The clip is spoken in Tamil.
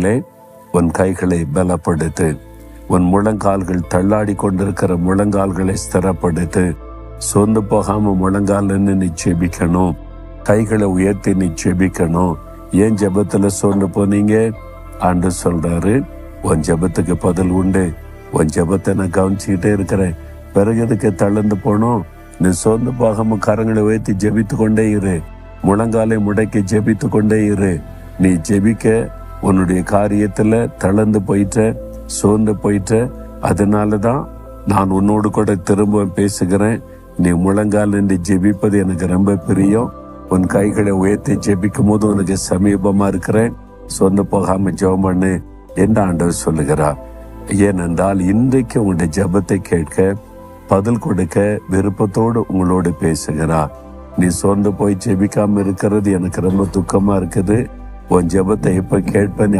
லே, உன் கைகளை பலப்படுத்து. உன் முழங்கால்கள் தள்ளாடி கொண்டிருக்கிற முழங்கால்களை ஸ்திரப்படுத்து. சோர்ந்து போகாம முழங்கால் நீ செபிக்கணும் கைகளை உயர்த்தி நீ செபிக்கணும் ஏன் ஜபத்துல சோர்ந்து போனீங்க? ஆண்டு சொல்றாரு உன் ஜெபத்துக்கு பதில் உண்டு. உன் ஜெபத்தை நான் கவனிச்சுக்கிட்டே இருக்கிறேன். பிறகு எதுக்கு தளர்ந்து போனோம்? நீ சோர்ந்து போகாம கரங்களை உயர்த்தி ஜெபித்து கொண்டே இரு. முழங்காலை முடக்கி ஜெபித்து கொண்டே இரு. நீ ஜெபிக்க உன்னுடைய காரியத்துல தளர்ந்து போயிட்ட சோர்ந்து போயிட்ட அதனாலதான் நான் உன்னோடு கூட திரும்ப பேசுகிறேன். நீ முழங்கால் நின்று ஜெபிப்பது எனக்கு ரொம்ப பிரியம். உன் கைகளை உயர்த்தி ஜெபிக்கும் போது உனக்கு சமீபமா இருக்கிறேன். சொந்த போகாம ஜெபம் பண்ணு என்று ஆண்டவர் சொல்லுகிறார். ஏனென்றால் இன்றைக்கு உங்களுடைய ஜெபத்தை கேட்க பதில் கொடுக்க விருப்பத்தோடு உங்களோடு பேசுகிறார். நீ சோர்ந்து போய் ஜெபிக்காம இருக்கிறது எனக்கு ரொம்ப துக்கமா இருக்குது. உன் ஜெபத்தை எப்ப கேட்பேன் நீ